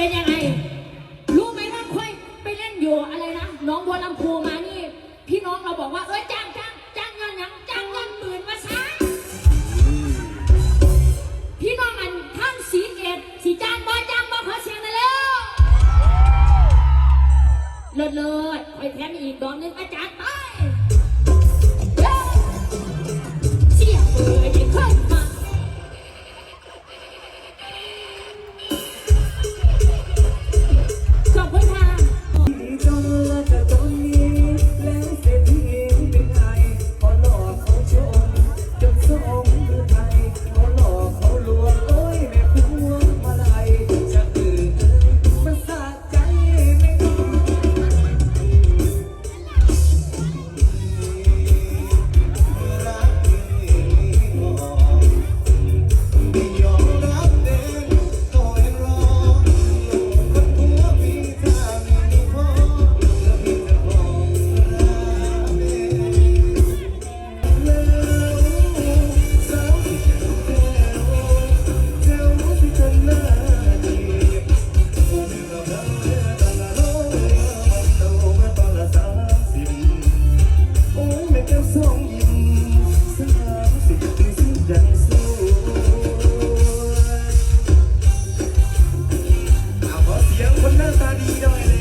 เป็นยังไง รู้ไหมว่าค่อยไปเล่นอยู่อะไรนะน้องบัวลำพูมานี่ พี่น้องเราบอกว่าเออจ้างจ้างจ้างเงินหยังจ้างเงินหมื่นมาช้พี่น้องอันท่านสีเกตสีจ้างบ่จ้างบ่ขอเสียงหน่อยเร็วเลิศเลิศคอยแถมอีกดอกหนึงอาจารย์ไป Está vivo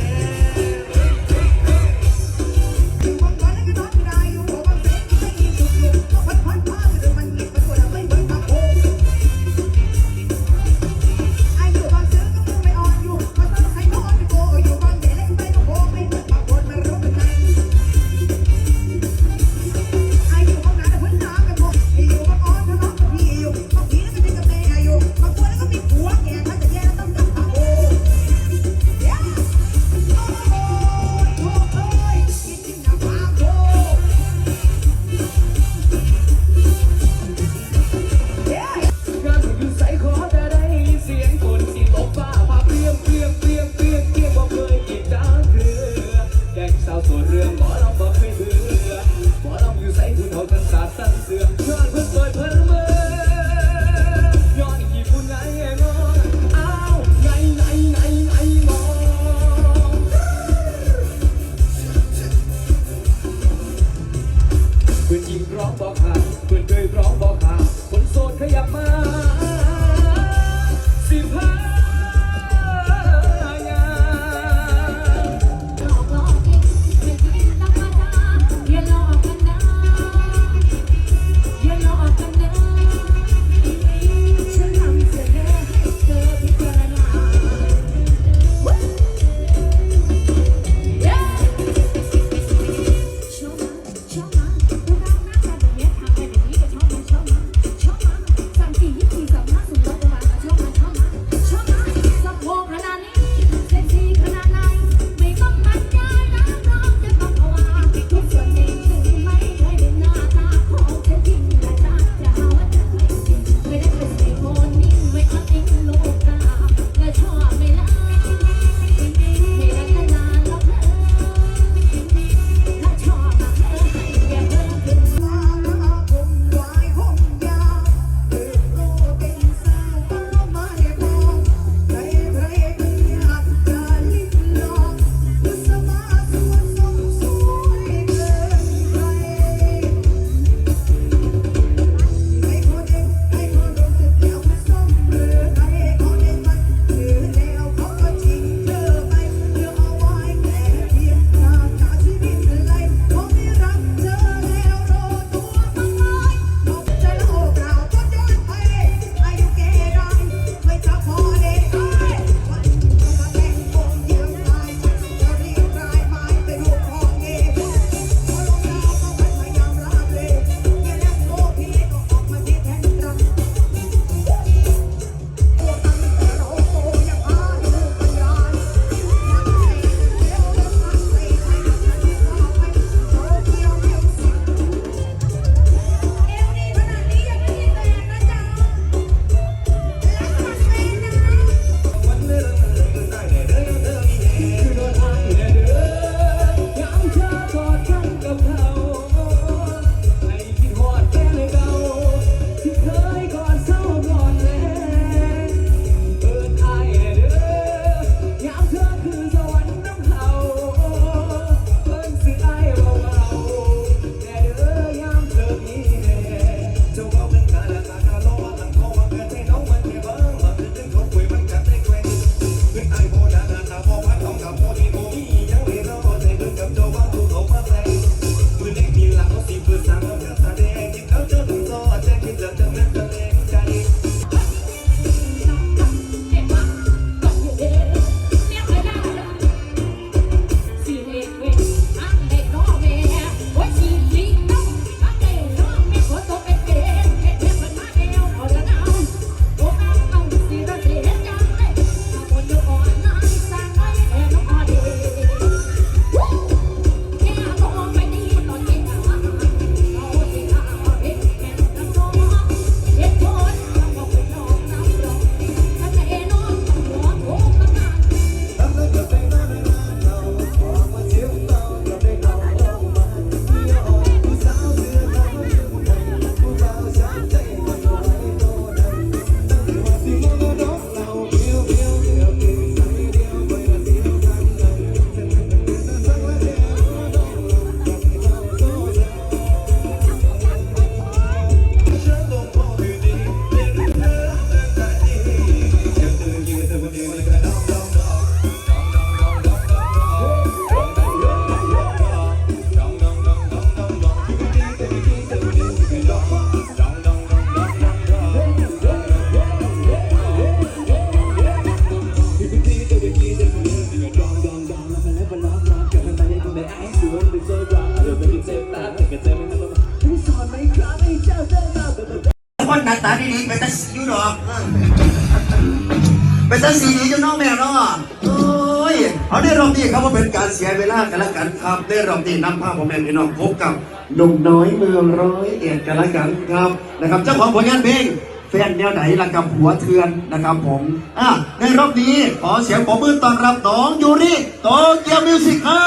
เป็นสันสีอยู่เน้องแม่เนาะโอ้ยเอาได้รอบนี้ครับว่าเป็นการเสียเวลากันละกันครับ ได้รอบนี้นำภาพของแม่พี่น้องพบกับหนุ่มน้อยเมืองร้อยเอ็ดกันละกันครับนะครับ เจ้าของผลงานเพลงแฟนแนวไหนละกับหัวเทือนนะครับผมอะในรอบนี้ขอเสียงปรบมือต้อนรับน้องยูริโตเกียวมิวสิกครั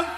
บ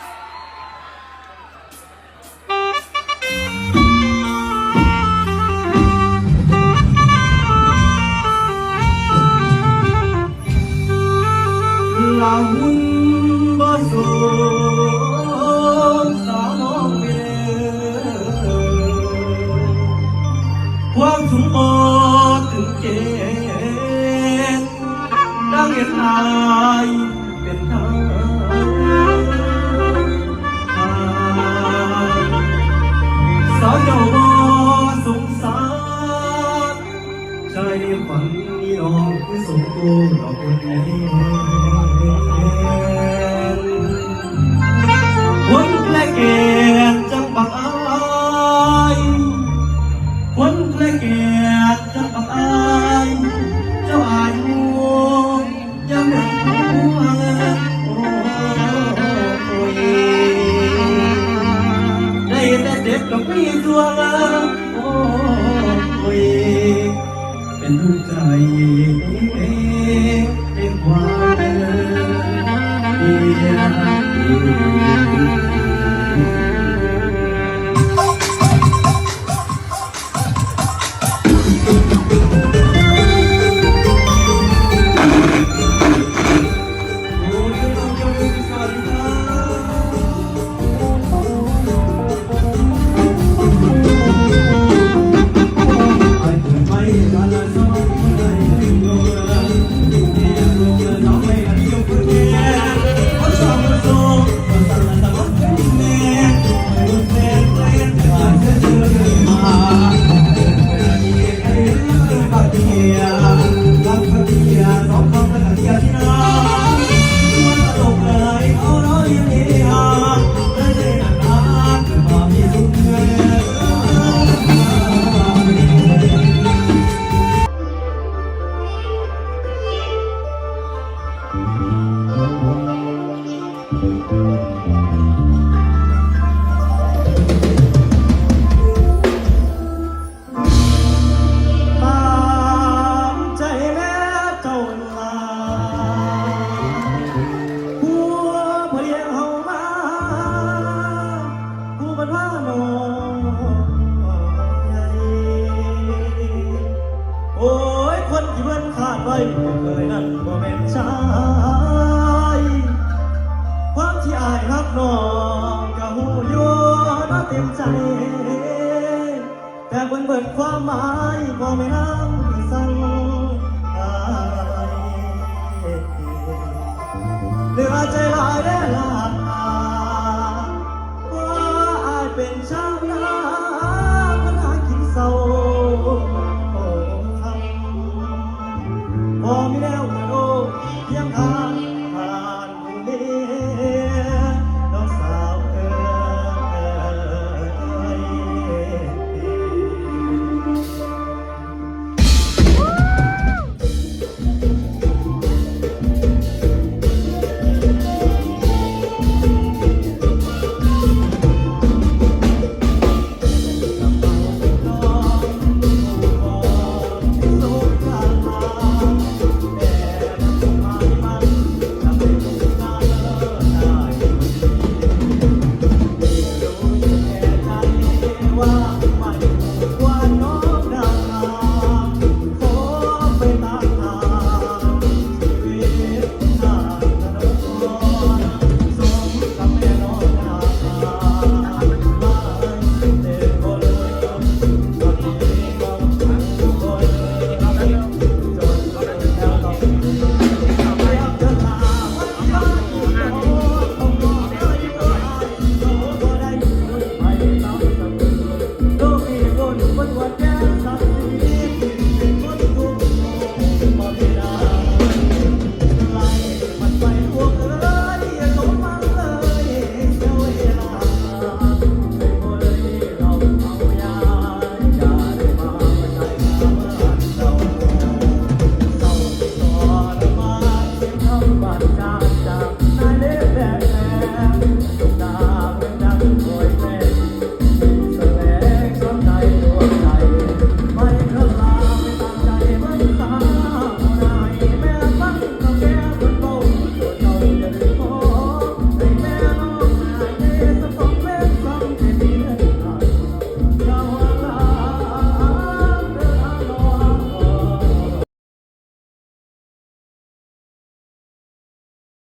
ามหมายบ่ไม่นำสั่งอายเหลือใจหลายได้หลาย